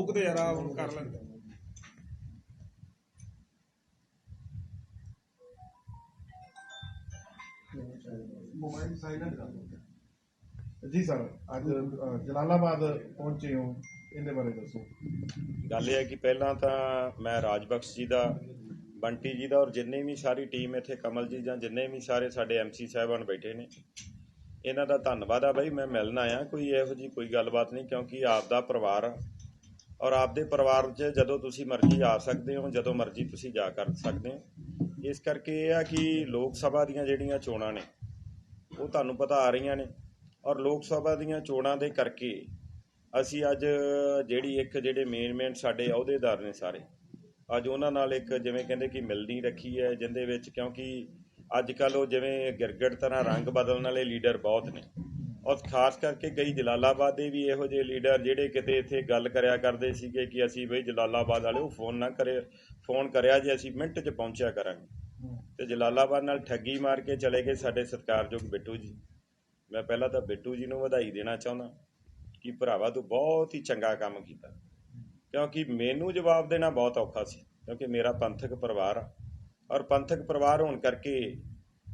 ਲੋਕ ਤੇ ਯਾਰ ਆਹ ਕਰ ਲੈਂਦੇ। ਮੋਬਾਈਲ ਕਰ ਜੀ ਸਰ ਅੱਜ ਜਲਾਲਾਬਾਦ ਪਹੁੰਚੇ ਹੋ ਇਹਦੇ ਬਾਰੇ ਦੱਸੋ। ਗੱਲ ਇਹ ਹੈ ਕਿ ਪਹਿਲਾਂ ਤਾਂ ਮੈਂ ਰਾਜਬਖਸ਼ ਜੀ ਦਾ ਬੰਟੀ ਜੀ ਦਾ ਔਰ ਜਿੰਨੇ ਵੀ ਸਾਰੀ ਟੀਮ ਇੱਥੇ ਕਮਲ ਜੀ ਜਾਂ ਜਿੰਨੇ ਵੀ ਸਾਰੇ ਸਾਡੇ ਐਮਸੀ ਸਾਹਿਬਾਨ ਬੈਠੇ ਨੇ ਇਹਨਾਂ ਦਾ ਧੰਨਵਾਦ ਆ ਬਈ ਮੈਂ ਮਿਲਣ ਆਇਆ ਕੋਈ ਇਹੋ ਜੀ ਕੋਈ ਗੱਲਬਾਤ ਨਹੀਂ ਕਿਉਂਕਿ ਆਪ ਦਾ ਪਰਿਵਾਰ ਔਰ ਆਪਦੇ ਪਰਿਵਾਰ 'ਚ ਜਦੋਂ ਤੁਸੀਂ ਮਰਜ਼ੀ ਆ ਸਕਦੇ ਹੋ, ਜਦੋਂ ਮਰਜ਼ੀ ਤੁਸੀਂ ਜਾ ਕਰ ਸਕਦੇ ਹੋ। ਇਸ ਕਰਕੇ ਇਹ ਆ ਕਿ ਲੋਕ ਸਭਾ ਦੀਆਂ ਜਿਹੜੀਆਂ ਚੋਣਾਂ ਨੇ, ਉਹ ਤੁਹਾਨੂੰ ਪਤਾ ਆ ਰਹੀਆਂ ਨੇ। ਔਰ ਲੋਕ ਸਭਾ ਦੀਆਂ ਚੋਣਾਂ ਦੇ ਕਰਕੇ ਅਸੀਂ ਅੱਜ ਜਿਹੜੀ ਇੱਕ ਜਿਹੜੇ ਮੇਨ ਮੇਨ ਸਾਡੇ ਅਹੁਦੇਦਾਰ ਨੇ ਸਾਰੇ, ਅੱਜ ਉਹਨਾਂ ਨਾਲ ਇੱਕ ਜਿਵੇਂ ਕਹਿੰਦੇ ਕਿ ਮਿਲਣੀ ਰੱਖੀ ਹੈ, ਜਿੰਦੇ ਵਿੱਚ ਕਿਉਂਕਿ ਅੱਜ ਕੱਲ ਉਹ ਜਿਵੇਂ ਗਿਰਗੜ ਤਰ੍ਹਾਂ ਰੰਗ ਬਦਲਣ ਵਾਲੇ ਲੀਡਰ ਬਹੁਤ ਨੇ। ਔਰ ਖਾਸ ਕਰਕੇ ਕਈ ਜਲਾਲਾਬਾਦ ਦੇ ਵੀ ਇਹੋ ਜਿਹੇ ਲੀਡਰ ਜਿਹੜੇ ਕਿਤੇ ਇੱਥੇ ਗੱਲ ਕਰਿਆ ਕਰਦੇ ਸੀਗੇ ਕਿ ਅਸੀਂ ਬਈ ਜਲਾਲਾਬਾਦ ਵਾਲੇ ਉਹ ਫੋਨ ਨਾ ਕਰੇ ਫੋਨ ਕਰਿਆ ਜੇ ਅਸੀਂ ਮਿੰਟ 'ਚ ਪਹੁੰਚਿਆ ਕਰਾਂਗੇ। ਤੇ ਜਲਾਲਾਬਾਦ ਨਾਲ ਠੱਗੀ ਮਾਰ ਕੇ ਚਲੇ ਗਏ ਸਾਡੇ ਸਤਿਕਾਰਯੋਗ ਬਿੱਟੂ ਜੀ। ਮੈਂ ਪਹਿਲਾਂ ਤਾਂ ਬਿੱਟੂ ਜੀ ਨੂੰ ਵਧਾਈ ਦੇਣਾ ਚਾਹੁੰਦਾ ਕਿ ਭਰਾਵਾ ਤੂੰ ਬਹੁਤ ਹੀ ਚੰਗਾ ਕੰਮ ਕੀਤਾ। ਕਿਉਂਕਿ ਮੈਨੂੰ ਜਵਾਬ ਦੇਣਾ ਬਹੁਤ ਔਖਾ ਸੀ ਕਿਉਂਕਿ ਮੇਰਾ ਪੰਥਕ ਪਰਿਵਾਰ ਆ। ਔਰ ਪੰਥਕ ਪਰਿਵਾਰ ਹੋਣ ਕਰਕੇ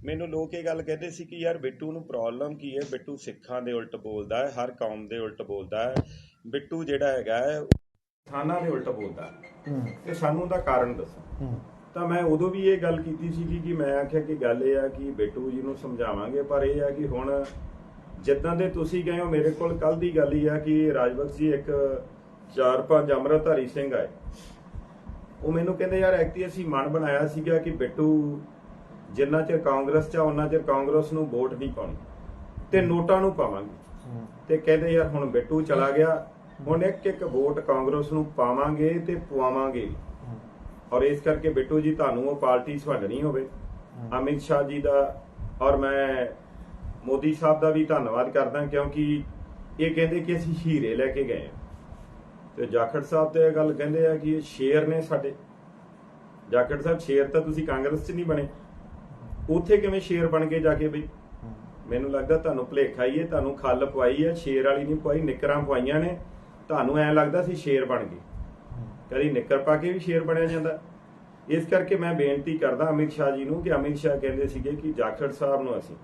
ਮੈਨੂੰ ਲੋਕ ਇਹ ਗੱਲ ਕਹਿੰਦੇ ਸੀ ਕਿ ਯਾਰ ਬਿੱਟੂ ਨੂੰ ਪ੍ਰੋਬਲਮ ਕੀ ਹੈ? ਬਿੱਟੂ ਸਿੱਖਾਂ ਦੇ ਉਲਟ ਬੋਲਦਾ ਹੈ ਹਰ ਕੌਮ ਦੇ ਉਲਟ ਬੋਲਦਾ ਹੈ। ਬਿੱਟੂ ਜਿਹੜਾ ਹੈਗਾ ਹੈ ਥਾਣਾ ਦੇ ਉਲਟ ਬੋਲਦਾ ਹੈ। ਤੇ ਸਾਨੂੰ ਦਾ ਕਾਰਨ ਦੱਸੋ। ਤਾਂ ਮੈਂ ਉਦੋਂ ਵੀ ਇਹ ਗੱਲ ਕੀਤੀ ਸੀ ਕਿ ਮੈਂ ਆਖਿਆ ਕਿ ਗੱਲ ਇਹ ਆ ਕਿ ਬਿੱਟੂ ਜੀ ਨੂੰ ਸਮਝਾਵਾਂਗੇ ਪਰ ਇਹ ਆ ਕਿ ਹੁਣ ਜਿੱਦਾਂ ਦੇ ਤੁਸੀਂ ਗਏ ਹੋ ਮੇਰੇ ਕੋਲ ਕੱਲ ਦੀ ਗੱਲ ਹੀ ਆ ਕਿ ਰਾਜਬਖਸ਼ ਜੀ ਇੱਕ ਚਾਰ ਪੰਜ ਅੰਮ੍ਰਿਤਧਾਰੀ ਸਿੰਘ ਆਏ। ਉਹ ਮੈਨੂੰ ਕਹਿੰਦੇ ਯਾਰ ਐਕਟੀ ਅਸੀਂ ਮਨ ਬਣਾਇਆ ਸੀਗਾ ਕਿ ਬਿੱਟੂ ਜਿੰਨਾ ਚਿਰ ਕਾਂਗਰਸ ਚ ਆ ਉਹਨਾਂ ਚਿਰ ਕਾਂਗਰਸ ਨੂੰ ਵੋਟ ਨਹੀਂ ਪਾਉਣੀ। ਤੇ ਨੋਟਾਂ ਨੂੰ ਪਾਵਾਂਗੇ। ਤੇ ਕਹਿੰਦੇ ਯਾਰ ਹੁਣ ਬਿੱਟੂ ਚਲਾ ਗਿਆ ਹੁਣ ਇੱਕ ਇੱਕ ਵੋਟ ਕਾਂਗਰਸ ਨੂੰ ਪਾਵਾਂਗੇ ਤੇ ਪਵਾਵਾਂਗੇ। ਔਰ ਇਸ ਕਰਕੇ ਬਿੱਟੂ ਜੀ ਤੁਹਾਨੂੰ ਉਹ ਪਾਰਟੀ ਸਵੰਡਣੀ ਹੋਵੇ। ਅਮਿਤ ਸ਼ਾਹ ਜੀ ਦਾ ਔਰ ਮੈਂ ਮੋਦੀ ਸਾਹਿਬ ਦਾ ਵੀ ਧੰਨਵਾਦ ਕਰਦਾ ਕਿਉਂਕਿ ਇਹ ਕਹਿੰਦੇ ਕਿ ਅਸੀਂ ਹੀਰੇ ਲੈ ਕੇ ਗਏ ਤੇ ਜਾਖੜ ਸਾਹਿਬ ਤੇ ਇਹ ਗੱਲ ਕਹਿੰਦੇ ਆ ਕਿ ਇਹ ਸ਼ੇਰ ਨੇ ਸਾਡੇ। ਜਾਖੜ ਸਾਹਿਬ ਸ਼ੇਰ ਤਾਂ ਤੁਸੀਂ ਕਾਂਗਰਸ 'ਚ ਨਹੀਂ ਬਣੇ। ਉੱਥੇ ਕਿਵੇਂ ਸ਼ੇਰ ਬਣ ਕੇ ਜਾ ਕੇ ਬਈ? ਮੈਨੂੰ ਲੱਗਦਾ ਤੁਹਾਨੂੰ ਭੁਲੇਖਾ ਹੀ ਹੈ, ਤੁਹਾਨੂੰ ਖੱਲ ਪਵਾਈ ਹੈ, ਸ਼ੇਰ ਵਾਲੀ ਨਹੀਂ ਪਵਾਈ, ਨਿਕਰਾਂ ਪਵਾਈਆਂ ਨੇ। ਤੁਹਾਨੂੰ ਐ ਲੱਗਦਾ ਸੀ ਸ਼ੇਰ ਬਣ ਗਏ। ਕਦੀ ਨਿੱਕਰ ਪਾ ਕੇ ਵੀ ਸ਼ੇਰ ਬਣਿਆ ਜਾਂਦਾ? ਇਸ ਕਰਕੇ ਮੈਂ ਬੇਨਤੀ ਕਰਦਾ ਅਮਿਤ ਸ਼ਾਹ ਜੀ ਨੂੰ ਕਿ ਅਮਿਤ ਸ਼ਾਹ ਕਹਿੰਦੇ ਸੀਗੇ ਕਿ ਜਾਖੜ ਸਾਹਿਬ ਨੂੰ ਅਸੀਂ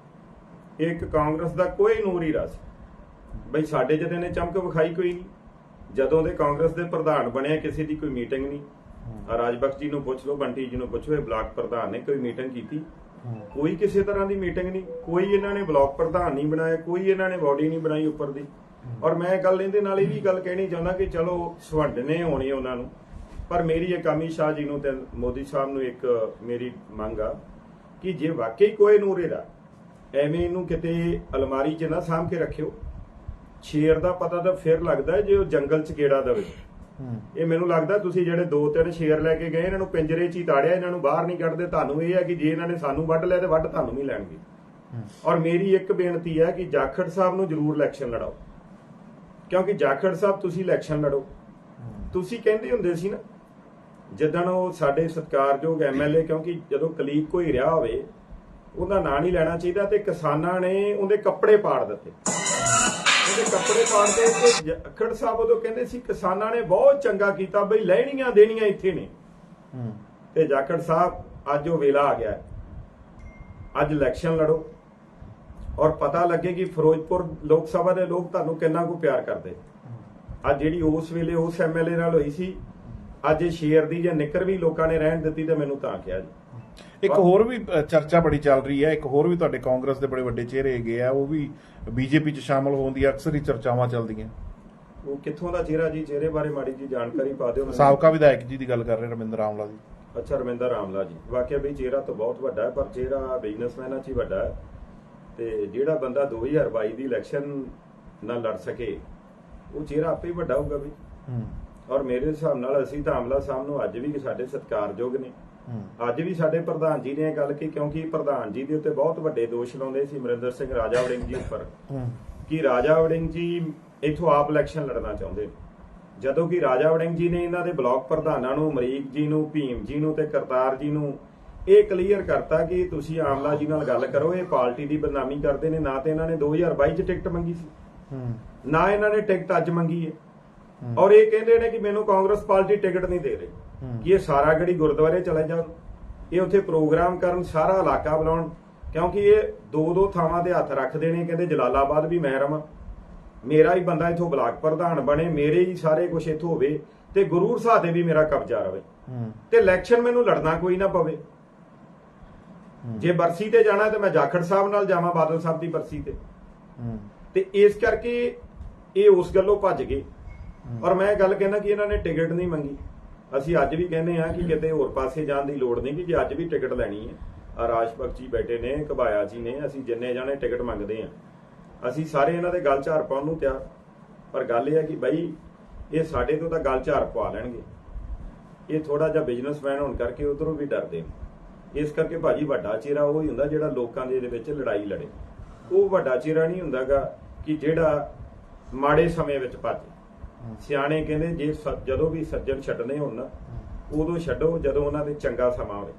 ਇੱਕ ਕਾਂਗਰਸ ਦਾ ਕੋਈ ਨੂਰ ਰਸ। ਬਈ ਸਾਡੇ ਜਿਹਦੇ ਨੇ ਚਮਕ ਵਿਖਾਈ ਕੋਈ ਨਹੀਂ। ਜਦੋਂ ਦੇ ਕਾਂਗਰਸ ਦੇ ਪ੍ਰਧਾਨ ਬਣਿਆ ਕਿਸੇ ਦੀ ਕੋਈ ਮੀਟਿੰਗ ਨਹੀਂ। ਆ ਰਾਜਬਖਸ਼ ਜੀ ਨੂੰ ਪੁੱਛ ਲਓ, ਬੰਟੀ ਜੀ ਨੂੰ ਪੁੱਛੋ, ਇਹ ਬਲਾਕ ਪ੍ਰਧਾਨ ਨੇ ਕੋਈ ਮੀਟਿੰਗ ਕੀਤੀ? ਕੋਈ ਕਿਸੇ ਤਰ੍ਹਾਂ ਦੀ ਮੀਟਿੰਗ ਨਹੀਂ ਕੋਈ ਇਹਨਾਂ ਨੇ ਬਲਾਕ ਪ੍ਰਧਾਨ ਨਹੀਂ ਬਣਾਇਆ ਕੋਈ ਇਹਨਾਂ ਨੇ ਬਾਡੀ ਨਹੀਂ ਬਣਾਈ ਉੱਪਰ ਦੀ। ਔਰ ਮੈਂ ਗੱਲ ਇਹਦੇ ਨਾਲ ਇਹ ਵੀ ਗੱਲ ਕਹਿਣੀ ਚਾਹੁੰਦਾ ਕਿ ਚਲੋ ਸਵੰਡਨੇ ਹੋਣੀ ਉਹਨਾਂ ਨੂੰ ਪਰ ਮੇਰੀ ਇੱਕ ਅਮਿਤ ਸ਼ਾਹ ਜੀ ਨੂੰ ਤੇ ਮੋਦੀ ਸਾਹਿਬ ਨੂੰ ਇੱਕ ਮੇਰੀ ਮੰਗ ਆ ਕਿ ਜੇ ਵਾਕਈ ਕੋਈ ਨੂਰੇ ਦਾ ਐਵੇਂ ਇਹਨੂੰ ਕਿਤੇ ਅਲਮਾਰੀ 'ਚ ਨਾ ਸਾਂਭ ਕੇ ਰੱਖਿਓ ਸ਼ੇਰ ਦਾ ਪਤਾ ਤਾਂ ਫਿਰ ਲੱਗਦਾ ਜੇ ਉਹ ਜੰਗਲ 'ਚ ਗੇੜਾ ਦੇਵੇ। ਇਹ ਮੈਨੂੰ ਲੱਗਦਾ ਤੁਸੀਂ ਜਿਹੜੇ ਦੋ ਤਿੰਨ ਸ਼ੇਰ ਲੈ ਕੇ ਗਏ ਇਹਨਾਂ ਨੂੰ ਪਿੰਜਰੇ 'ਚ ਹੀ ਤਾੜਿਆ ਇਹਨਾਂ ਨੂੰ ਬਾਹਰ ਨਹੀਂ ਕੱਢਦੇ। ਤੁਹਾਨੂੰ ਇਹ ਹੈ ਕਿ ਜੇ ਇਹਨਾਂ ਨੇ ਸਾਨੂੰ ਵੱਢ ਲਿਆ ਤੇ ਵੱਢ ਤੁਹਾਨੂੰ ਵੀ ਲੈਣਗੇ। ਔਰ ਮੇਰੀ ਇੱਕ ਬੇਨਤੀ ਹੈ ਕਿ ਜਾਖੜ ਸਾਹਿਬ ਨੂੰ ਜ਼ਰੂਰ ਇਲੈਕਸ਼ਨ ਲੜਾਓ। ਕਿਉਂਕਿ ਜਾਖੜ ਸਾਹਿਬ ਤੁਸੀਂ ਇਲੈਕਸ਼ਨ ਲੜੋ। ਤੁਸੀਂ ਕਹਿੰਦੇ ਹੁੰਦੇ ਸੀ ਨਾ ਜਦੋਂ ਉਹ ਸਾਡੇ ਸਤਿਕਾਰਯੋਗ ਐਮਐਲਏ ਕਿਉਂਕਿ ਜਦੋਂ ਕਲੀਕ ਕੋਈ ਰਿਹਾ ਹੋਵੇ ਉਹਦਾ ਨਾਂ ਨਹੀਂ ਲੈਣਾ ਚਾਹੀਦਾ ਤੇ ਕਿਸਾਨਾਂ ਨੇ ਉਹਦੇ ਕੱਪੜੇ ਪਾੜ ਦਿੱਤੇ। ਉਹਦੇ ਕੱਪੜੇ ਪਾੜਦੇ ਤੇ ਜਾਖੜ ਸਾਹਿਬ ਉਦੋਂ ਕਹਿੰਦੇ ਸੀ ਕਿਸਾਨਾਂ ਨੇ ਬਹੁਤ ਚੰਗਾ ਕੀਤਾ ਬਈ ਲੈਣੀਆਂ ਦੇਣੀਆਂ ਇੱਥੇ ਨੇ। ਤੇ ਜਾਖੜ ਸਾਹਿਬ ਅੱਜ ਉਹ ਵੇਲਾ ਆ ਗਿਆ। ਅੱਜ ਇਲੈਕਸ਼ਨ ਲੜੋ। ਔਰ ਪਤਾ ਲੱਗੇ ਕਿ ਫਿਰੋਜ਼ਪੁਰ ਲੋਕ ਸਭਾ ਦੇ ਲੋਕ ਤੁਹਾਨੂੰ ਕਿੰਨਾ ਕੁ ਪਿਆਰ ਕਰਦੇ। ਅੱਜ ਜਿਹੜੀ ਉਸ ਵੇਲੇ ਉਸ ਐਮਐਲਏ ਨਾਲ ਹੋਈ ਸੀ ਅੱਜ ਇਹ ਸ਼ੇਰ ਦੀ ਜਾਂ ਨਿੱਕਰ ਵੀ ਲੋਕਾਂ ਨੇ ਰਹਿਣ ਦਿੱਤੀ ਤੇ ਮੈਨੂੰ ਤਾਂ ਕਿਹਾ ਜੀ। ਇੱਕ ਹੋਰ ਵੀ ਚਰਚਾ ਬੜੀ ਚੱਲ ਰਹੀ ਹੈ ਇੱਕ ਹੋਰ ਵੀ ਤੁਹਾਡੇ ਕਾਂਗਰਸ ਦੇ ਬੜੇ ਵੱਡੇ ਚਿਹਰੇ ਹੈਗੇ ਆ ਉਹ ਵੀ ਬੀਜੇਪੀ 'ਚ ਸ਼ਾਮਲ ਹੋਣ ਦੀ ਅਕਸਰ ਹੀ ਚਰਚਾਵਾਂ ਚੱਲਦੀਆਂ। ਉਹ ਕਿੱਥੋਂ ਦਾ ਚਿਹਰਾ ਜੀ? ਚਿਹਰੇ ਬਾਰੇ ਮਾੜੀ ਜੀ ਜਾਣਕਾਰੀ ਪਾ ਦਿਓ। ਸਾਬਕਾ ਵਿਧਾਇਕ ਜੀ ਦੀ ਗੱਲ ਕਰ ਰਹੇ ਰਮਿੰਦਰ ਆਮਲਾ ਦੀ ਅੱਛਾ ਰਮਿੰਦਰ ਰਾਮਲਾ ਜੀ। ਵਾਕਿਆ ਵੀ ਚਿਹਰਾ ਤਾਂ ਬਹੁਤ ਵੱਡਾ ਹੈ ਪਰ ਚਿਹਰਾ ਬਿਜ਼ਨਸਮੈਨਾਂ 'ਚ ਹੀ ਵੱਡਾ ਹੈ। ਤੇ ਜਿਹੜਾ ਬੰਦਾ 2022 ਦੀ ਇਲੈਕਸ਼ਨ ਨਾਲ ਲੜ ਸਕੇ ਉਹ ਚਿਹਰਾ ਆਪੇ ਹੀ ਵੱਡਾ ਹੋਊਗਾ ਵੀ। ਔਰ ਮੇਰੇ ਹਿਸਾਬ ਨਾਲ ਅਸੀਂ ਤਾਂ ਆਮਲਾ ਸਾਹਿਬ ਨੂੰ ਅੱਜ ਵੀ ਸਾਡੇ ਸਤਿਕਾਰਯੋਗ ਨੇ। ਅੱਜ ਵੀ ਸਾਡੇ ਪ੍ਰਧਾਨ ਜੀ ਨੇ ਇਹ ਗੱਲ ਕੀ ਕਿਉਂਕਿ ਪ੍ਰਧਾਨ ਜੀ ਦੇ ਉੱਤੇ ਬਹੁਤ ਵੱਡੇ ਦੋਸ਼ ਲਾਉਂਦੇ ਸੀ ਅਮਰਿੰਦਰ ਸਿੰਘ ਰਾਜਾ ਵੜਿੰਗ ਜੀ ਉੱਪਰ। ਕਿ ਰਾਜਾ ਵੜਿੰਗ ਜੀ ਇਥੋਂ ਆਪ ਇਲੈਕਸ਼ਨ ਲੜਨਾ ਚਾਹੁੰਦੇ। ਜਦੋਂ ਕਿ ਰਾਜਾ ਵੜਿੰਗ ਜੀ ਨੇ ਇਹਨਾਂ ਦੇ ਬਲਾਕ ਪ੍ਰਧਾਨਾਂ ਨੂੰ ਅਮਰੀਕ ਜੀ ਨੂੰ ਭੀਮ ਜੀ ਨੂੰ ਤੇ ਕਰਤਾਰ ਜੀ ਨੂੰ ਇਹ ਕਲੀਅਰ ਕਰਤਾ ਕਿ ਤੁਸੀਂ ਆਮਲਾ ਜੀ ਨਾਲ ਗੱਲ ਕਰੋ ਇਹ ਪਾਰਟੀ ਦੀ ਬਦਨਾਮੀ ਕਰਦੇ ਨੇ ਨਾ ਤੇ ਇਹਨਾਂ ਨੇ 2022 ਚ ਟਿਕਟ ਮੰਗੀ ਸੀ। ਨਾ ਇਹਨਾਂ ਨੇ ਟਿਕਟ ਅੱਜ ਮੰਗੀ ਹੈ। ਔਰ ਇਹ ਕਹਿੰਦੇ ਨੇ ਕਿ ਮੈਨੂੰ ਕਾਂਗਰਸ ਪਾਰਟੀ ਟਿਕਟ ਨਹੀਂ ਦੇ ਰਹੀ। ਕਿ ਇਹ ਸਾਰਾ ਗੜੀ ਗੁਰਦੁਆਰੇ ਚਲੇ ਜਾਣ। ਇਹ ਉੱਥੇ ਪ੍ਰੋਗਰਾਮ ਕਰਨ ਸਾਰਾ ਇਲਾਕਾ ਬੁਲਾਉਣ। ਕਿਉਂਕਿ ਇਹ ਦੋ ਦੋ ਥਾਵਾਂ ਤੇ ਹੱਥ ਰੱਖਦੇ ਨੇ ਕਹਿੰਦੇ ਜਲਾਲਾਬਾਦ ਵੀ ਮੈਂ ਰਵਾਂ ਮੇਰਾ ਹੀ ਬੰਦਾ ਇਥੋਂ ਬਲਾਕ ਪ੍ਰਧਾਨ ਬਣੇ ਮੇਰੇ ਹੀ ਸਾਰੇ ਕੁਝ ਇਥੋਂ ਹੋਵੇ ਤੇ ਗੁਰੂਰ ਸਾਹਿਬ ਤੇ ਵੀ ਮੇਰਾ ਕਬਜ਼ਾ ਰਵੇ। ਤੇ ਇਲੈਕਸ਼ਨ ਮੈਨੂੰ ਲੜਨਾ ਕੋਈ ਨਾ ਪਵੇ। ਜੇ ਬਰਸੀ ਤੇ ਜਾਣਾ ਤੇ ਮੈਂ ਜਾਖੜ ਸਾਹਿਬ ਨਾਲ ਜਾਵਾਂ ਬਾਦਲ ਸਾਹਿਬ ਦੀ ਬਰਸੀ ਤੇ। ਤੇ ਇਸ ਕਰਕੇ ਇਹ ਉਸ ਗੱਲੋਂ ਭੱਜ ਗਏ। ਔਰ ਮੈਂ ਗੱਲ ਕਹਿਣਾ ਕਿ ਇਹਨਾਂ ਨੇ ਟਿਕਟ ਨਹੀਂ ਮੰਗੀ। ਅਸੀਂ ਅੱਜ ਵੀ ਕਹਿੰਦੇ ਆ ਕਿ ਕਿਤੇ ਹੋਰ ਪਾਸੇ ਜਾਣ ਦੀ ਲੋੜ ਨਹੀਂ, ਕਿ ਜੇ ਅੱਜ ਵੀ ਟਿਕਟ ਲੈਣੀ ਹੈ। ਆ ਰਾਜ ਜੀ ਬੈਠੇ ਨੇ ਕਬਾਇਆ ਜੀ ਨੇ, ਅਸੀਂ ਜਿੰਨੇ ਜਾਣੇ ਟਿਕਟ ਮੰਗਦੇ ਆ ਅਸੀਂ ਸਾਰੇ ਇਹਨਾਂ ਦੇ ਗੱਲ ਝਾੜ ਪਾਉਣ ਨੂੰ ਤਿਆਰ। ਪਰ ਗੱਲ ਇਹ ਹੈ ਕਿ ਬਈ, ਇਹ ਸਾਡੇ ਤੋਂ ਤਾਂ ਗੱਲ ਝਾੜ ਪਵਾ ਲੈਣਗੇ। ਇਹ ਥੋੜਾ ਜਿਹਾ ਬਿਜ਼ਨਸਮੈਨ ਹੋਣ ਕਰਕੇ ਉਧਰੋਂ ਵੀ ਡਰਦੇ ਨੇ। ਇਸ ਕਰਕੇ ਭਾਜੀ ਵੱਡਾ ਚਿਹਰਾ ਉਹ ਹੀ ਹੁੰਦਾ ਜਿਹੜਾ ਲੋਕਾਂ ਦੇ ਵਿੱਚ ਲੜਾਈ ਲੜੇ। ਉਹ ਵੱਡਾ ਚਿਹਰਾ ਨਹੀਂ ਹੁੰਦਾਗਾ ਕਿ ਜਿਹੜਾ ਮਾੜੇ ਸਮੇਂ ਵਿੱਚ ਭੱਜੇ। ਸਿਆਣੇ ਕਹਿੰਦੇ ਜੇ ਜਦੋਂ ਵੀ ਸੱਜਣ ਛੱਡਨੇ ਹੋਣ ਨਾ, ਉਦੋਂ ਛੱਡੋ ਜਦੋਂ ਉਹਨਾਂ ਦੇ ਚੰਗਾ ਸਮਾਂ ਹੋਵੇ।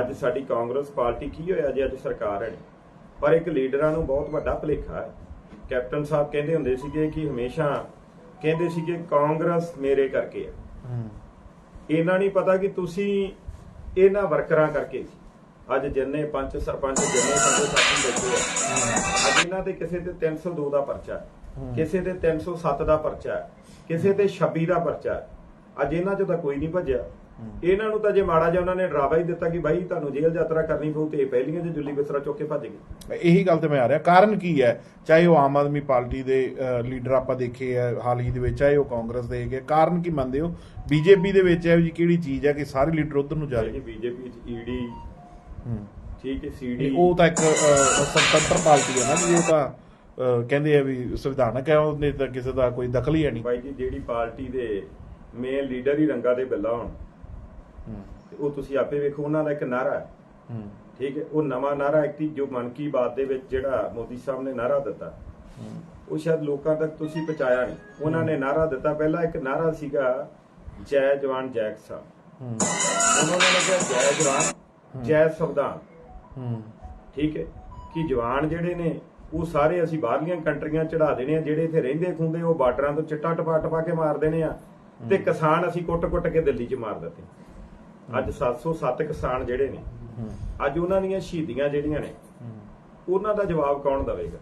ਅੱਜ ਸਾਡੀ ਕਾਂਗਰਸ ਪਾਰਟੀ ਕੀ ਹੋਇਆ? ਜੇ ਅੱਜ ਸਰਕਾਰ ਹੈ। ਪਰ ਇੱਕ ਲੀਡਰਾਂ ਨੂੰ ਬਹੁਤ ਵੱਡਾ ਭੁਲੇਖਾ ਹੈ। ਕੈਪਟਨ ਸਾਹਿਬ ਕਹਿੰਦੇ ਹੁੰਦੇ ਸੀਗੇ ਕਿ ਹਮੇਸ਼ਾ ਕਹਿੰਦੇ ਸੀਗੇ, ਕਾਂਗਰਸ ਮੇਰੇ ਕਰਕੇ ਹੈ। ਇਹਨਾਂ ਨਹੀਂ ਪਤਾ ਕਿ ਤੁਸੀਂ ਇਹਨਾਂ ਵਰਕਰਾਂ ਕਰਕੇ ਸੀ। ਅੱਜ ਜਿੰਨੇ ਪੰਚ ਸਰਪੰਚ, ਜਿੰਨੇ ਸਾਡੇ ਸਾਥੀ ਬੈਠੇ ਆ, ਅੱਜ ਇਹਨਾਂ ਤੇ ਕਿਸੇ ਤੇ 302 ਦਾ ਪਰਚਾ ਹੈ। ਕਿਸੇ ਤੇ 307 ਦਾ ਪਰਚਾ ਹੈ ਕਿਸੇ ਤੇ 26 ਦਾ ਪਰਚਾ ਹੈ। ਅੱਜ ਇਹਨਾਂ ਚੋਂ ਤਾਂ ਕੋਈ ਨਹੀਂ ਭੱਜਿਆ। ਇਹਨਾਂ ਨੂੰ ਤਾਂ ਜੇ ਮਾੜਾ ਜਿਹਾ ਉਹਨਾਂ ਨੇ ਡਰਾਵਾ ਹੀ ਦਿੱਤਾ ਕਿ ਬਾਈ ਤੁਹਾਨੂੰ ਜੇਲ੍ਹ ਯਾਤਰਾ ਕਰਨੀ ਪਊ ਤੇ ਪਹਿਲੀਆਂ ਜੇ ਜੁੱਲੀ ਬਿਸਰਾ ਚੁੱਕ ਕੇ ਭੱਜ ਗਏ। ਇਹੀ ਗੱਲ ਤੇ ਮੈਂ ਆ ਰਿਹਾ ਕਾਰਨ ਕੀ ਹੈ? ਚਾਹੇ ਉਹ ਆਮ ਆਦਮੀ ਪਾਰਟੀ ਦੇ ਲੀਡਰ ਆਪਾਂ ਦੇਖੇ ਆ ਹਾਲ ਹੀ ਦੇ ਵਿੱਚ ਚਾਹੇ ਉਹ ਕਾਂਗਰਸ ਦੇ ਹੈਗੇ ਕਾਰਨ ਕੀ ਮੰਨਦੇ ਹੋ? ਬੀਜੇਪੀ ਦੇ ਵਿੱਚ ਇਹੋ ਜੀ ਕਿਹੜੀ ਚੀਜ਼ ਹੈ ਕਿ ਸਾਰੇ ਲੀਡਰ ਉਧਰ ਨੂੰ ਜਾ ਜੀ ਰਹੇ ਬੀਜੇਪੀ ਚ ਈਡੀ ਹੂੰ। ਠੀਕ ਹੈ ਸੀਡੀ ਉਹ ਤਾਂ ਇੱਕ ਸੁਤੰਤਰ ਪਾਰਟੀ ਹੈ ਨਾ ਜੀ ਉਹ ਤਾਂ ਕਹਿੰਦੇ ਆ ਵੀ ਸੰਵਿਧਾਨਕ ਹੈ ਉਹਨੇ ਤਾਂ ਕਿਸੇ ਦਾ ਕੋਈ ਦਖਲ ਹੀ ਹੈ ਨਹੀਂ। ਬਾਈ ਜੀ ਜਿਹੜੀ ਪਾਰਟੀ ਦੇ ਮੇਨ ਲੀਡਰ ਹੀ ਰੰਗਾ ਦੇ ਬਿੱਲਾ ਹੋਣ। ਤੇ ਉਹ ਤੁਸੀਂ ਆਪੇ ਵੇਖੋ ਉਹਨਾਂ ਦਾ ਇੱਕ ਨਾਰਾ ਹੈ। ਠੀਕ ਹੈ ਉਹ ਨਵਾਂ ਨਾਰਾ ਇੱਕ ਜੋ ਮਨ ਕੀ ਬਾਤ ਦੇ ਵਿੱਚ ਜਿਹੜਾ ਮੋਦੀ ਸਾਹਿਬ ਨੇ ਨਾਰਾ ਦਿੱਤਾ। ਉਹ ਸ਼ਾਇਦ ਲੋਕਾਂ ਤੱਕ ਤੁਸੀਂ ਪਹੁੰਚਾਇਆ ਨਹੀਂ। ਉਹਨਾਂ ਨੇ ਨਾਰਾ ਦਿੱਤਾ ਪਹਿਲਾਂ ਇੱਕ ਨਾਰਾ ਸੀਗਾ ਜੈ ਜਵਾਨ ਜੈ ਕਿਸਾਨ ਹੂੰ। ਉਹਨਾਂ ਨੇ ਕਿਹਾ ਜੈ ਜਵਾਨ ਜੈ ਸੰਵਿਧਾਨ। ਹੂੰ। ਠੀਕ ਹੈ ਕਿ ਜਵਾਨ ਜਿਹੜੇ ਨੇ ਉਹ ਸਾਰੇ ਅਸੀਂ ਬਾਹਰਲੀਆਂ ਕੰਟਰੀਆਂ ਚੜਾ ਦੇਣੇ ਆ ਜਿਹੜੇ ਇੱਥੇ ਰਹਿੰਦੇ ਖੁੰਦੇ ਉਹ ਬਾਰਡਰਾਂ ਤੋਂ ਚਿੱਟਾ ਟਪਾ ਟਪਾ ਕੇ ਮਾਰ ਦੇਣੇ ਆ। ਤੇ ਕਿਸਾਨ ਅਸੀਂ ਕੁੱਟ-ਕੁੱਟ ਕੇ ਦਿੱਲੀ 'ਚ ਮਾਰ ਦਿੱਤੇ। ਅੱਜ 707 ਕਿਸਾਨ ਜਿਹੜੇ ਨੇ ਅੱਜ ਉਹਨਾਂ ਦੀਆਂ ਸ਼ਹੀਦੀਆਂ ਜਿਹੜੀਆਂ ਨੇ ਉਹਨਾਂ ਦਾ ਜਵਾਬ ਕੌਣ ਦੇਵੇਗਾ?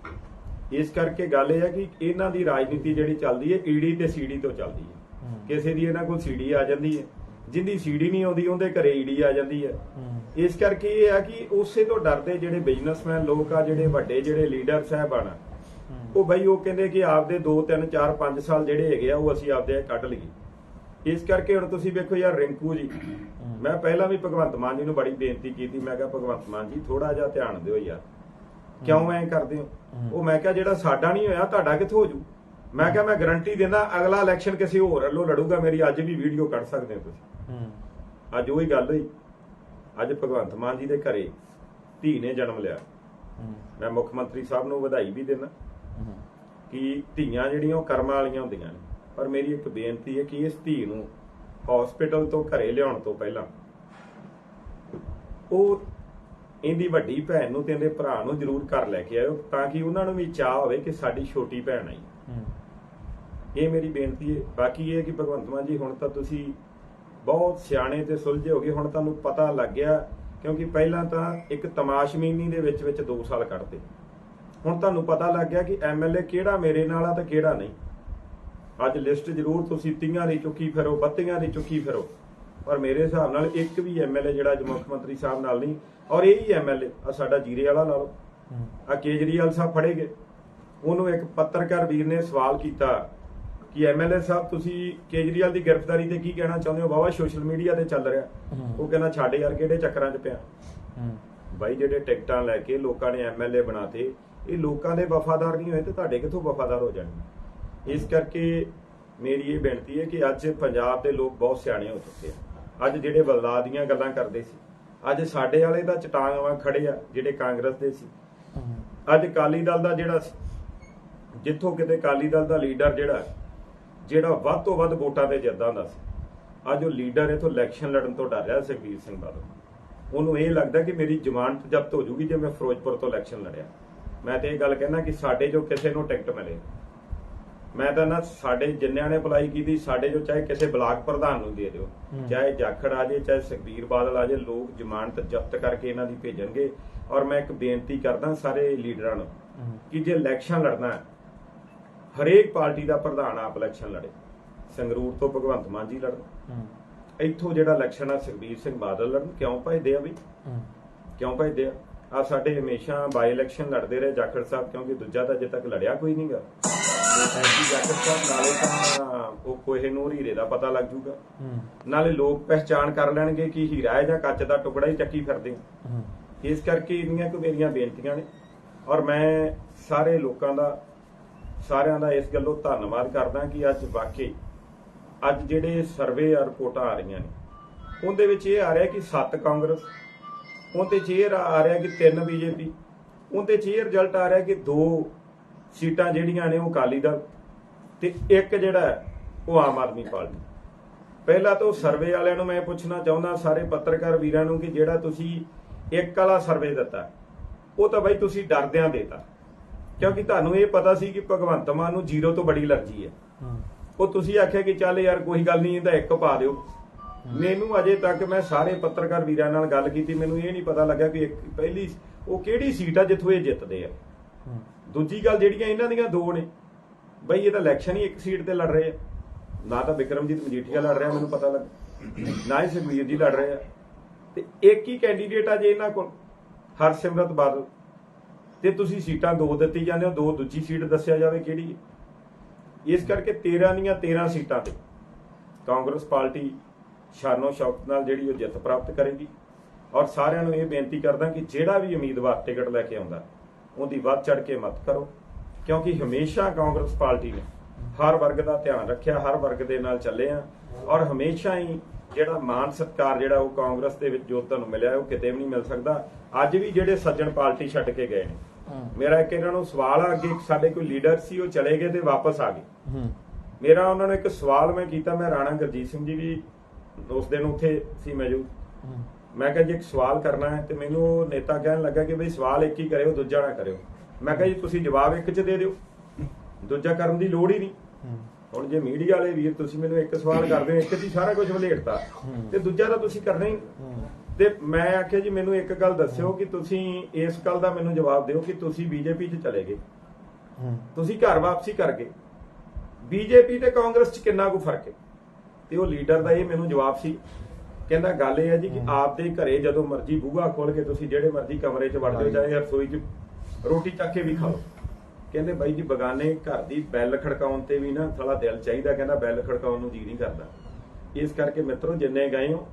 ਇਸ ਕਰਕੇ ਗੱਲ ਇਹ ਹੈ ਕਿ ਇਹਨਾਂ ਦੀ ਰਾਜਨੀਤੀ ਜਿਹੜੀ ਚੱਲਦੀ ਹੈ ਈਡੀ ਤੇ ਸੀਡੀ ਤੋਂ ਚੱਲਦੀ ਹੈ। ਹੂੰ। ਕਿਸੇ ਦੀ ਇਹਨਾਂ ਕੋਲ ਸੀਡੀ ਆ ਜਾਂਦੀ ਹੈ। ਜਿੰਦੀ ਸੀਡੀ ਨਹੀਂ ਆਉਂਦੀ ਉਹਦੇ ਘਰੇ ਈਡੀ ਆ ਜਾਂਦੀ ਹੈ। ਇਸ ਕਰਕੇ ਇਹ ਆ ਕਿ ਉਸੇ ਤੋਂ ਡਰਦੇ ਜਿਹੜੇ ਬਿਜ਼ਨਸਮੈਨ ਲੋਕ ਆ ਜਿਹੜੇ ਵੱਡੇ ਜਿਹੜੇ ਲੀਡਰ ਸਾਹਿਬਾਨ ਆ ਉਹ ਬਈ ਉਹ ਕਹਿੰਦੇ ਕਿ ਆਪਦੇ 2 3 4 5 ਸਾਲ ਜਿਹੜੇ ਹੈਗੇ ਆ ਉਹ ਅਸੀਂ ਆਪਦੇ ਕੱਢ ਲਈਏ। ਇਸ ਕਰਕੇ ਹੁਣ ਤੁਸੀਂ ਵੇਖੋ ਯਾਰ ਰਿੰਕੂ ਜੀ ਮੈਂ ਪਹਿਲਾਂ ਵੀ ਭਗਵੰਤ ਮਾਨ ਜੀ ਨੂੰ ਬੜੀ ਬੇਨਤੀ ਕੀਤੀ ਮੈਂ ਕਿਹਾ ਭਗਵੰਤ ਮਾਨ ਜੀ ਥੋੜਾ ਜਿਹਾ ਧਿਆਨ ਦਿਓ ਯਾਰ। ਕਿਉਂ ਐਂ ਕਰਦੇ ਹੋ? ਉਹ ਮੈਂ ਕਿਹਾ ਜਿਹੜਾ ਸਾਡਾ ਨਹੀਂ ਹੋਇਆ ਤੁਹਾਡਾ ਕਿੱਥੋਂ ਹੋ ਜੂ? ਮੈਂ ਕਿਹਾ ਮੈਂ ਗਾਰੰਟੀ ਦਿੰਦਾ ਅਗਲਾ ਇਲੈਕਸ਼ਨ ਕਿਸੇ ਹੋਰ ਵੱਲੋਂ ਲੜੂਗਾ ਮੇਰੀ ਅੱਜ ਵੀ ਵੀਡੀਓ ਕੱਢ ਸਕਦੇ ਹੋ ਤੁਸੀਂ। ਅੱਜ ਉਹੀ ਗੱਲ ਹੋਈ। ਅੱਜ ਭਗਵੰਤ ਮਾਨ ਜੀ ਦੇ ਘਰੇ ਧੀ ਨੇ ਜਨਮ ਲਿਆ। ਮੈਂ ਮੁੱਖ ਮੰਤਰੀ ਸਾਹਿਬ ਨੂੰ ਵਧਾਈ ਵੀ ਦੇਣਾ ਕਿ ਧੀਆਂ ਜਿਹੜੀਆਂ ਉਹ ਕਰਮਾਂ ਵਾਲੀਆਂ ਹੁੰਦੀਆਂ ਨੇ। ਪਰ ਮੇਰੀ ਇੱਕ ਬੇਨਤੀ ਹੈ ਕਿ ਇਸ ਧੀ ਨੂੰ ਹਸਪੀਟਲ ਤੋਂ ਘਰੇ ਲਿਆਉਣ ਤੋਂ ਪਹਿਲਾਂ ਉਹ ਇਹਦੀ ਵੱਡੀ ਭੈਣ ਨੂੰ ਤੇ ਇਹਦੇ ਭਰਾ ਨੂੰ ਜ਼ਰੂਰ ਘਰ ਲੈ ਕੇ ਆਇਓ ਤਾਂ ਕਿ ਉਹਨਾਂ ਨੂੰ ਵੀ ਚਾਹ ਹੋਵੇ ਕਿ ਸਾਡੀ ਛੋਟੀ ਭੈਣ ਆਈ। ਇਹ ਮੇਰੀ ਬੇਨਤੀ ਹੈ। ਬਾਕੀ ਇਹ ਹੈ ਕਿ ਭਗਵੰਤ ਮਾਨ ਜੀ ਹੁਣ ਤਾਂ ਤੁਸੀਂ ਬਹੁਤ ਸਿਆਣੇ ਤੇ ਸੁਲਝੇ ਹੋ ਗਏ। ਹੁਣ ਤੁਹਾਨੂੰ ਪਤਾ ਲੱਗ ਗਿਆ ਕਿਉਂਕਿ ਪਹਿਲਾਂ ਤਾਂ ਇੱਕ ਤਮਾਸ਼ਬੀਨੀ ਦੇ ਵਿੱਚ ਵਿੱਚ 2 ਸਾਲ ਕੱਢਦੇ। ਹੁਣ ਤੁਹਾਨੂੰ ਪਤਾ ਲੱਗ ਗਿਆ ਕਿ ਐਮਐਲਏ ਕਿਹੜਾ ਮੇਰੇ ਨਾਲ ਆ ਤੇ ਕਿਹੜਾ ਨਹੀਂ। ਅੱਜ ਲਿਸਟ ਜ਼ਰੂਰ ਤੁਸੀਂ ਤੀਆਂ ਦੀ ਚੁੱਕੀ ਫਿਰੋ ਬੱਤੀਆਂ ਦੀ ਚੁੱਕੀ ਫਿਰੋ। ਪਰ ਮੇਰੇ ਹਿਸਾਬ ਨਾਲ ਇੱਕ ਵੀ ਐਮਐਲਏ ਜਿਹੜਾ ਅੱਜ ਮੁੱਖ ਮੰਤਰੀ ਸਾਹਿਬ ਨਾਲ ਨਹੀਂ ਔਰ ਇਹ ਹੀ ਐਮਐਲਏ ਆ ਸਾਡਾ ਜੀਰੇ ਵਾਲਾ ਲਾ ਲਓ। ਆ ਕੇਜਰੀਵਾਲ ਸਾਹਿਬ ਫੜੇ ਗਏ। ਉਹਨੂੰ ਇੱਕ ਪੱਤਰਕਾਰ ਵੀਰ ਨੇ ਸਵਾਲ ਕੀਤਾ ਕਿ ਐਮਐਲਏ ਸਾਹਿਬ ਤੁਸੀਂ ਕੇਜਰੀਵਾਲ ਦੀ ਗ੍ਰਿਫਤਾਰੀ ਤੇ ਕੀ ਕਹਿਣਾ ਚਾਹੁੰਦੇ ਹੋ? ਵਾਵਾ ਸੋਸ਼ਲ ਮੀਡੀਆ ਤੇ ਚੱਲ ਰਿਹਾ। ਉਹ ਕਹਿੰਦਾ ਛੱਡ ਯਾਰ ਕਿਹੜੇ ਚੱਕਰਾਂ 'ਚ ਪਿਆ? ਬਾਈ ਜਿਹੜੇ ਟਿਕਟਾਂ ਲੈ ਕੇ ਲੋਕਾਂ ਨੇ ਐਮਐਲਏ ਬਣਾਤੇ ਇਹ ਲੋਕਾਂ ਦੇ ਵਫਾਦਾਰ ਨਹੀਂ ਹੋਏ ਤੇ ਤੁਹਾਡੇ ਕਿੱਥੋਂ ਵਫਾਦਾਰ ਹੋ ਜਾਣਗੇ? ਇਸ ਕਰਕੇ ਮੇਰੀ ਇਹ ਬੇਨਤੀ ਹੈ ਕਿ ਅੱਜ ਪੰਜਾਬ ਦੇ ਲੋਕ ਬਹੁਤ ਸਿਆਣੇ ਹੋ ਚੁੱਕੇ ਆ। ਅੱਜ ਜਿਹੜੇ ਬਦਲਾਅ ਦੀਆਂ ਗੱਲਾਂ ਕਰਦੇ ਸੀ ਅੱਜ ਸਾਡੇ ਵਾਲੇ ਦਾ ਚਟਾਂਗਾਂ ਖੜੇ ਆ ਜਿਹੜੇ ਕਾਂਗਰਸ ਦੇ ਸੀ। ਅੱਜ ਅਕਾਲੀ ਦਲ ਦਾ ਜਿਹੜਾ ਜਿੱਥੋਂ ਕਿਤੇ ਅਕਾਲੀ ਦਲ ਦਾ ਲੀਡਰ ਜਿਹੜਾ ਜਿਹੜਾ ਵੱਧ ਤੋਂ ਵੱਧ ਵੋਟਾਂ ਤੇ ਜਿੱਤਦਾ ਹੁੰਦਾ ਸੀ। ਅੱਜ ਉਹ ਲੀਡਰ ਇਥੋਂ ਇਲੈਕਸ਼ਨ ਲੜਨ ਤੋਂ ਡਰ ਰਿਹਾ ਸੁਖਬੀਰ ਸਿੰਘ ਬਾਦਲ। ਉਹਨੂੰ ਇਹ ਲੱਗਦਾ ਕਿ ਮੇਰੀ ਜ਼ਮਾਨਤ ਜ਼ਬਤ ਹੋ ਜੂਗੀ ਜੇ ਮੈਂ ਫਿਰੋਜ਼ਪੁਰ ਤੋਂ ਇਲੈਕਸ਼ਨ ਲੜਿਆ। ਮੈਂ ਤੇ ਇਹ ਗੱਲ ਕਹਿਣਾ ਕਿ ਸਾਡੇ ਜੋ ਕਿਸੇ ਨੂੰ ਟਿਕਟ ਮਿਲੇ। ਮੈਂ ਤਾਂ ਨਾ ਸਾਡੇ ਜਿੰਨਿਆਂ ਨੇ ਅਪਲਾਈ ਕੀਤੀ ਸਾਡੇ ਜੋ ਚਾਹੇ ਕਿਸੇ ਬਲਾਕ ਪ੍ਰਧਾਨ ਨੂੰ ਦੇ ਦਿਓ। ਚਾਹੇ ਜਾਖੜ ਆ ਜੇ ਚਾਹੇ ਸੁਖਬੀਰ ਬਾਦਲ ਆ ਜੇ ਲੋਕ ਜ਼ਮਾਨਤ ਜ਼ਬਤ ਕਰਕੇ ਇਹਨਾਂ ਦੀ ਭੇਜਣਗੇ। ਔਰ ਮੈਂ ਇੱਕ ਬੇਨਤੀ ਕਰਦਾ ਸਾਰੇ ਲੀਡਰਾਂ ਨੂੰ ਕਿ ਜੇ ਇਲੈਕਸ਼ਨ ਲੜਨਾ ਹੈ ਹਰੇਕ ਪਾਰਟੀ ਦਾ ਪ੍ਰਧਾਨ ਆਪ ਇਲੈਕਸ਼ਨ ਲੜੇ। ਸੰਗਰੂਰ ਤੋਂ ਭਗਵੰਤ ਮਾਨ ਜੀ ਲੜਨ। ਇੱਥੋਂ ਜਿਹੜਾ ਇਲੈਕਸ਼ਨ ਆ ਸੁਖਬੀਰ ਸਿੰਘ ਬਾਦਲ ਲੜਨ ਕਿਉਂ ਭਜਦੇ ਆ ਵੀ ਕਿਉਂ ਭਜਦੇ ਆ? ਆ ਸਾਡੇ ਹਮੇਸ਼ਾ ਬਾਈ ਇਲੈਕਸ਼ਨ ਲੜਦੇ ਰਹੇ ਜਾਖੜ ਸਾਹਿਬ ਕਿਉਂਕਿ ਦੂਜਾ ਤਾਂ ਅਜੇ ਤੱਕ ਲੜਿਆ ਕੋਈ ਨਹੀਂਗਾ ਐਂਟੀ ਜਾਖੜ ਸਾਹਿਬ ਨਾਲੇ ਤਾਂ ਉਹ ਕੋਹੇ ਨੂਰ ਹੀਰੇ ਦਾ ਪਤਾ ਲੱਗ ਜੂਗਾ। ਨਾਲੇ ਲੋਕ ਪਹਿਚਾਣ ਕਰ ਲੈਣਗੇ ਕਿ ਹੀਰਾ ਹੈ ਜਾਂ ਕੱਚ ਦਾ ਟੁਕੜਾ ਹੀ ਚੱਕੀ ਫਿਰਦੇ ਆ। ਇਸ ਕਰਕੇ ਇੰਨੀਆਂ ਕੁ ਮੇਰੀਆਂ ਬੇਨਤੀਆਂ ਨੇ। ਔਰ ਮੈਂ ਸਾਰੇ ਲੋਕਾਂ ਦਾ ਸਾਰਿਆਂ ਦਾ ਇਸ ਗੱਲੋਂ ਧੰਨਵਾਦ ਕਰਦਾ ਕਿ ਅੱਜ ਵਾਕਈ ਅੱਜ ਜਿਹੜੇ ਸਰਵੇ ਆ ਰਿਪੋਰਟਾਂ ਆ ਰਹੀਆਂ ਨੇ, ਉਹਦੇ ਵਿੱਚ ਇਹ ਆ ਰਿਹਾ ਕਿ 7 ਕਾਂਗਰਸ, ਉਹਦੇ 'ਚ ਇਹ ਆ ਰਿਹਾ ਕਿ 3 ਬੀਜੇਪੀ, ਉਹਦੇ 'ਚ ਇਹ ਰਿਜ਼ਲਟ ਆ ਰਿਹਾ ਕਿ 2 ਸੀਟਾਂ ਜਿਹੜੀਆਂ ਨੇ ਉਹ ਅਕਾਲੀ ਦਲ ਤੇ ਇੱਕ ਜਿਹੜਾ ਉਹ ਆਮ ਆਦਮੀ ਪਾਰਟੀ। ਪਹਿਲਾਂ ਤਾਂ ਉਹ ਸਰਵੇ ਵਾਲਿਆਂ ਨੂੰ ਮੈਂ ਪੁੱਛਣਾ ਚਾਹੁੰਦਾ, ਸਾਰੇ ਪੱਤਰਕਾਰ ਵੀਰਾਂ ਨੂੰ ਕਿ ਜਿਹੜਾ ਤੁਸੀਂ ਇੱਕ ਵਾਲਾ ਸਰਵੇ ਦਿੱਤਾ, ਉਹ ਤਾਂ ਬਾਈ ਤੁਸੀਂ ਡਰਦਿਆਂ ਦੇਤਾ। ਕਿਉਂਕਿ ਤੁਹਾਨੂੰ ਇਹ ਪਤਾ ਸੀ ਕਿ ਭਗਵੰਤ ਮਾਨ ਨੂੰ ਜ਼ੀਰੋ ਤੋਂ ਬੜੀ ਅਲਰਜੀ ਹੈ। ਉਹ ਤੁਸੀਂ ਆਖਿਆ ਕਿ ਚੱਲ ਯਾਰ ਕੋਈ ਗੱਲ ਨਹੀਂ ਇਹਦਾ ਇੱਕ ਪਾ ਦਿਓ। ਮੈਨੂੰ ਅਜੇ ਤੱਕ ਮੈਂ ਸਾਰੇ ਪੱਤਰਕਾਰ ਵੀਰਾਂ ਨਾਲ ਗੱਲ ਕੀਤੀ ਮੈਨੂੰ ਇਹ ਨਹੀਂ ਪਤਾ ਲੱਗਾ ਕਿ ਇੱਕ ਪਹਿਲੀ ਉਹ ਕਿਹੜੀ ਸੀਟ ਆ ਜਿੱਥੋਂ ਇਹ ਜਿੱਤਦੇ ਆ। ਦੂਜੀ ਗੱਲ ਜਿਹੜੀਆਂ ਇਹਨਾਂ ਦੀਆਂ ਦੋ ਨੇ ਬਈ ਇਹ ਤਾਂ ਇਲੈਕਸ਼ਨ ਹੀ ਇੱਕ ਸੀਟ ਤੇ ਲੜ ਰਹੇ ਆ। ਨਾ ਤਾਂ ਵਿਕਰਮਜੀਤ ਮਜੀਠੀਆ ਲੜ ਰਿਹਾ ਮੈਨੂੰ ਪਤਾ ਲੱਗ ਨਾ ਹੀ ਸੁਖਬੀਰ ਜੀ ਲੜ ਰਹੇ ਆ। ਤੇ ਇੱਕ ਹੀ ਕੈਂਡੀਡੇਟ ਆ ਜੇ ਇਹਨਾਂ ਕੋਲ ਹਰਸਿਮਰਤ ਬਾਦਲ। ਤੇ ਤੁਸੀਂ ਸੀਟਾਂ ਦੋ ਦਿੱਤੀ ਜਾਂਦੇ ਹੋ, ਦੋ ਦੂਜੀ ਸੀਟ ਦੱਸਿਆ ਜਾਵੇ ਕਿਹੜੀ ਹੈ। ਇਸ ਕਰਕੇ 13 ਦੀਆਂ 13 ਸੀਟਾਂ ਤੇ ਕਾਂਗਰਸ ਪਾਰਟੀ ਸ਼ਾਨੋ ਸ਼ੌਕਤ ਨਾਲ ਜਿਹੜੀ ਉਹ ਜਿੱਤ ਪ੍ਰਾਪਤ ਕਰੇਗੀ। ਔਰ ਸਾਰਿਆਂ ਨੂੰ ਇਹ ਬੇਨਤੀ ਕਰਦਾ ਕਿ ਜਿਹੜਾ ਵੀ ਉਮੀਦਵਾਰ ਟਿਕਟ ਲੈ ਕੇ ਆਉਂਦਾ, ਉਹਦੀ ਵੱਧ ਚੜ ਕੇ ਮਤ ਕਰੋ। ਕਿਉਂਕਿ ਹਮੇਸ਼ਾ ਕਾਂਗਰਸ ਪਾਰਟੀ ਨੇ ਹਰ ਵਰਗ ਦਾ ਧਿਆਨ ਰੱਖਿਆ, ਹਰ ਵਰਗ ਦੇ ਨਾਲ ਚੱਲੇ ਆ। ਔਰ ਹਮੇਸ਼ਾ ਹੀ ਜਿਹੜਾ ਮਾਨ ਸਤਕਾਰ ਜਿਹੜਾ ਉਹ ਕਾਂਗਰਸ ਦੇ ਵਿੱਚ ਜੋ ਤੁਹਾਨੂੰ ਮਿਲਿਆ ਉਹ ਕਿਤੇ ਵੀ ਨਹੀਂ ਮਿਲ ਸਕਦਾ। ਅੱਜ ਵੀ ਜਿਹੜੇ ਸੱਜਣ ਪਾਰਟੀ ਛੱਡ ਕੇ ਗਏ ਨੇ। ਮੇਰਾ ਇੱਕ ਇਹਨਾਂ ਨੂੰ ਸਵਾਲ ਆ ਅੱਗੇ ਸਾਡੇ ਕੋਈ ਲੀਡਰ ਸੀ ਉਹ ਚਲੇ ਗਏ ਤੇ ਵਾਪਸ ਆ ਗਏ। ਮੇਰਾ ਉਹਨਾਂ ਨੂੰ ਇੱਕ ਸਵਾਲ ਮੈਂ ਕੀਤਾ ਮੈਂ ਰਾਣਾ ਗੁਰਜੀਤ ਸਿੰਘ ਜੀ ਵੀ ਉਸ ਦਿਨ ਉੱਥੇ ਸੀ ਮੌਜੂਦ। ਮੈਂ ਕਿਹਾ ਜੀ ਇੱਕ ਸਵਾਲ ਕਰਨਾ ਹੈ ਤੇ ਮੈਨੂੰ ਉਹ ਨੇਤਾ ਕਹਿਣ ਲੱਗਾ ਕਿ ਬਈ ਸਵਾਲ ਇੱਕ ਹੀ ਕਰਿਓ ਦੂਜਾ ਨਾ ਕਰਿਓ। ਮੈਂ ਕਿਹਾ ਜੀ ਤੁਸੀਂ ਜਵਾਬ ਇੱਕ 'ਚ ਦੇ ਦਿਓ। ਦੂਜਾ ਕਰਨ ਦੀ ਲੋੜ ਹੀ ਨਹੀਂ। ਹੁਣ ਜੇ ਮੀਡੀਆ ਵਾਲੇ ਵੀਰ ਤੁਸੀਂ ਮੈਨੂੰ ਇੱਕ ਸਵਾਲ ਕਰਦੇ ਹੋ ਇੱਕ ਹੀ ਸਾਰਾ ਕੁਝ ਵਲੇਟਤਾ ਤੇ ਦੂਜਾ ਤਾਂ ਤੁਸੀਂ ਕਰਨਾ ਹੀ। ਤੇ ਮੈਂ ਆਖਿਆ ਜੀ ਮੈਨੂੰ ਇੱਕ ਗੱਲ ਦੱਸਿਓ ਕਿ ਤੁਸੀਂ ਇਸ ਗੱਲ ਦਾ ਮੈਨੂੰ ਜਵਾਬ ਦਿਓ ਕਿ ਤੁਸੀਂ ਬੀਜੇਪੀ 'ਚ ਚਲੇ ਗਏ। ਤੁਸੀਂ ਘਰ ਵਾਪਸੀ ਕਰ ਗਏ। ਬੀਜੇਪੀ ਤੇ ਕਾਂਗਰਸ 'ਚ ਕਿੰਨਾ ਕੁ ਫ਼ਰਕ ਹੈ? ਤੇ ਉਹ ਲੀਡਰ ਦਾ ਇਹ ਮੈਨੂੰ ਜਵਾਬ ਸੀ। ਕਹਿੰਦਾ ਗੱਲ ਇਹ ਹੈ ਜੀ ਕਿ ਆਪਦੇ ਘਰੇ ਜਦੋਂ ਮਰਜ਼ੀ ਬੂਹਾ ਖੋਲ ਕੇ ਤੁਸੀਂ ਜਿਹੜੇ ਮਰਜ਼ੀ ਕਮਰੇ 'ਚ ਵੜ ਜਾਓ ਚਾਹੇ ਰਸੋਈ 'ਚ ਰੋਟੀ ਚੱਕ ਕੇ ਵੀ ਖਾ ਲਓ। ਕਹਿੰਦੇ ਬਾਈ ਜੀ ਬਗਾਨੇ ਘਰ ਦੀ ਬੈਲ ਖੜਕਾਉਣ ਤੇ ਵੀ ਨਾ ਥੋੜਾ ਦਿਲ ਚਾਹੀਦਾ, ਕਹਿੰਦਾ ਬੈਲ ਖੜਕਾਉਣ ਨੂੰ ਜੀ ਨਹੀਂ ਕਰਦਾ। ਇਸ ਕਰਕੇ ਮਿੱਤਰੋ ਜਿੰਨੇ ਗਏ ਹੋ,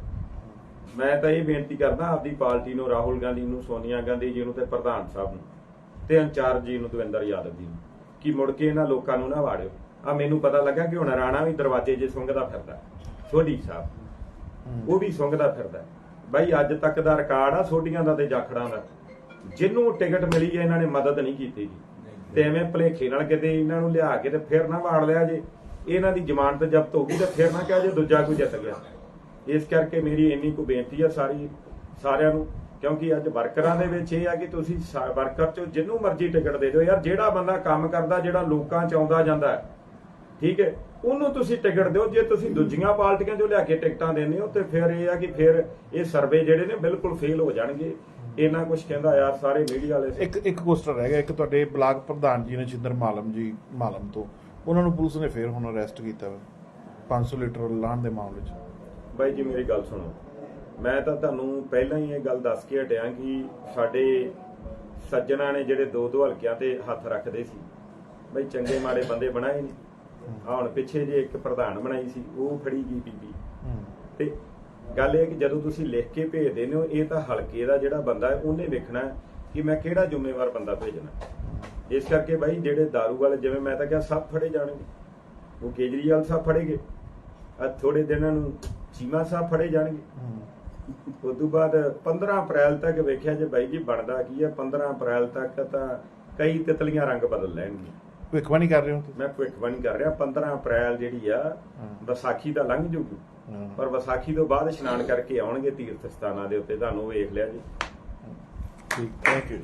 ਮੈਂ ਤਾਂ ਇਹ ਬੇਨਤੀ ਕਰਦਾ ਆਪਦੀ ਪਾਰਟੀ ਨੂੰ, ਰਾਹੁਲ ਗਾਂਧੀ ਨੂੰ, ਸੋਨੀਆ ਗਾਂਧੀ ਜੀ ਨੂੰ ਤੇ ਪ੍ਰਧਾਨ ਸਾਹਿਬ ਨੂੰ ਤੇ ਇੰਚਾਰਜ ਜੀ ਨੂੰ, ਦਵਿੰਦਰ ਯਾਦਵ ਜੀ ਨੂੰ, ਕਿ ਮੁੜ ਕੇ ਇਹਨਾਂ ਲੋਕਾਂ ਨੂੰ ਨਾ ਵਾੜਿਓ। ਆ ਮੈਨੂੰ ਪਤਾ ਲੱਗਾ ਕਿ ਹੁਣ ਰਾਣਾ ਵੀ ਦਰਵਾਜ਼ੇ 'ਚ ਸੁੰਘਦਾ ਫਿਰਦਾ, ਸੋਢੀ ਸਾਹਿਬ। ਉਹ ਵੀ ਸੁੰਘਦਾ ਫਿਰਦਾ। ਬਾਈ ਅੱਜ ਤੱਕ ਦਾ ਰਿਕਾਰਡ ਆ ਸੋਢੀਆਂ ਦਾ ਤੇ ਜਾਖੜਾਂ ਦਾ। ਜਿਹਨੂੰ ਟਿਕਟ ਮਿਲੀ ਹੈ, ਇਹਨਾਂ ਨੇ ਮਦਦ ਨਹੀਂ ਕੀਤੀ ਜੀ। ਤੇ ਐਵੇਂ ਭਲੇਖੇ ਨਾਲ ਕਿਤੇ ਇਹਨਾਂ ਨੂੰ ਲਿਆ ਕੇ ਤੇ ਫਿਰ ਨਾ ਵਾੜ ਲਿਆ ਜੇ। ਇਹਨਾਂ ਦੀ ਜ਼ਮਾਨਤ ਜ਼ਬਤ ਹੋ ਗਈ ਤੇ ਫਿਰ ਨਾ ਕਿਹਾ ਜੇ ਦੂਜਾ ਕੋਈ ਜਿੱਤ ਗਿਆ। ਇਸ ਕਰਕੇ ਮੇਰੀ ਇੰਨੀ ਕੁ ਬੇਨਤੀ ਆ ਸਾਰੀ ਸਾਰਿਆਂ ਨੂੰ, ਕਿਉਂਕਿ ਅੱਜ ਵਰਕਰਾਂ ਦੇ ਵਿੱਚ ਇਹ ਆ ਕਿ ਤੁਸੀਂ ਵਰਕਰ ਚੋਂ ਜਿੰਨੂੰ ਮਰਜ਼ੀ ਟਿਕਟ ਦੇ ਦਿਓ ਯਾਰ, ਜਿਹੜਾ ਬੰਦਾ ਕੰਮ ਕਰਦਾ, ਜਿਹੜਾ ਲੋਕਾਂ ਚ ਆਉਂਦਾ ਜਾਂਦਾ ਠੀਕ ਹੈ, ਉਹਨੂੰ ਤੁਸੀਂ ਟਿਕਟ ਦਿਓ, ਜੇ ਤੁਸੀਂ ਦੂਜੀਆਂ ਪਾਰਟੀਆਂ ਚੋਂ ਲਿਆ ਕੇ ਟਿਕਟਾਂ ਦਿੰਦੇ ਹੋ ਤੇ ਫਿਰ ਇਹ ਆ ਕਿ ਫਿਰ ਇਹ ਸਰਵੇ ਜਿਹੜੇ ਨੇ ਬਿਲਕੁਲ ਫੇਲ ਹੋ ਜਾਣਗੇ। ਇਹਨਾਂ ਕੁਝ ਕਹਿੰਦਾ ਯਾਰ ਸਾਰੇ ਮੀਡੀਆ ਵਾਲੇ ਇੱਕ ਇੱਕ ਪੋਸਟਰ ਰਹਿ ਗਿਆ ਇੱਕ ਤੁਹਾਡੇ ਬਲਾਕ ਪ੍ਰਧਾਨ ਜੀ ਨੇ ਚਿੰਦਰ ਮਾਲਮ ਜੀ ਮਾਲਮ ਤੋਂ। ਉਹਨਾਂ ਨੂੰ ਪੁਲਿਸ ਨੇ ਫੇਰ ਹੁਣ ਅਰੈਸਟ ਕੀਤਾ ਵਾ 500 ਲੀਟਰ ਲਾਣ ਦੇ ਮਾਮਲੇ 'ਚ। ਬਾਈ ਜੀ ਮੇਰੀ ਗੱਲ ਸੁਣੋ। ਮੈਂ ਤਾਂ ਤੁਹਾਨੂੰ ਪਹਿਲਾਂ ਹੀ ਇਹ ਗੱਲ ਦੱਸ ਕੇ ਹਟਿਆ ਕਿ ਸਾਡੇ ਸੱਜਣਾ ਨੇ ਜਿਹੜੇ ਦੋ ਦੋ ਹਲਕਿਆਂ ਤੇ ਹੱਥ ਰੱਖਦੇ ਸੀ। ਬਈ ਚੰਗੇ ਮਾੜੇ ਬੰਦੇ ਬਣਾਏ ਨੇ। ਆਹ ਹੁਣ ਪਿੱਛੇ ਜੇ ਇੱਕ ਪ੍ਰਧਾਨ ਬਣਾਈ ਸੀ ਉਹ ਫੜੀ ਗਈ ਬੀਬੀ। ਤੇ ਗੱਲ ਇਹ ਕਿ ਜਦੋਂ ਤੁਸੀਂ ਲਿਖ ਕੇ ਭੇਜਦੇ ਨੇ ਇਹ ਤਾਂ ਹਲਕੇ ਦਾ ਜਿਹੜਾ ਬੰਦਾ ਹੈ ਉਹਨੇ ਵੇਖਣਾ ਕਿ ਮੈਂ ਕਿਹੜਾ ਜ਼ਿੰਮੇਵਾਰ ਬੰਦਾ ਭੇਜਣਾ ਇਸ ਕਰਕੇ ਬਾਈ ਜਿਹੜੇ दारू ਵਾਲੇ ਜਿਵੇਂ ਮੈਂ ਤਾਂ ਕਿਹਾ ਸਭ ਫੜੇ ਜਾਣਗੇ। ਉਹ ਕੇਜਰੀਵਾਲ ਸਾਹਿਬ ਫੜੇਗੇ। ਆ ਥੋੜੇ ਦਿਨਾਂ ਨੂੰ ਚੀਮਾ ਸਾਹਿਬ ਫੜੇ ਜਾਣਗੇ। ਉਸ ਤੋਂ ਬਾਅਦ 15 ਅਪ੍ਰੈਲ ਤੱਕ ਵੇਖਿਆ ਜੇ ਬਾਈ ਜੀ ਬਣਦਾ ਕੀ ਹੈ 15 ਅਪ੍ਰੈਲ ਤੱਕ ਤਾਂ ਕਈ ਤਿਤਲੀਆਂ ਰੰਗ ਬਦਲ ਲੈਣਗੀਆਂ ਭਵਿੱਖਬਾਣੀ ਕਰ ਰਹੇ ਹੋ ਮੈਂ ਭਵਿੱਖਬਾਣੀ ਕਰ ਰਿਹਾ 15 ਅਪ੍ਰੈਲ ਜਿਹੜੀ ਆ। ਵਿਸਾਖੀ ਦਾ ਲੰਘ ਜੂਗੀ। ਪਰ ਵਿਸਾਖੀ ਤੋਂ ਬਾਅਦ ਇਸ਼ਨਾਨ ਕਰਕੇ ਆਉਣਗੇ ਤੀਰਥ ਸਥਾਨਾਂ ਦੇ ਉੱਤੇ। ਤੁਹਾਨੂੰ ਵੇਖ ਲਿਆ ਜੀ। ਠੀਕ ਥੈਂਕ ਯੂ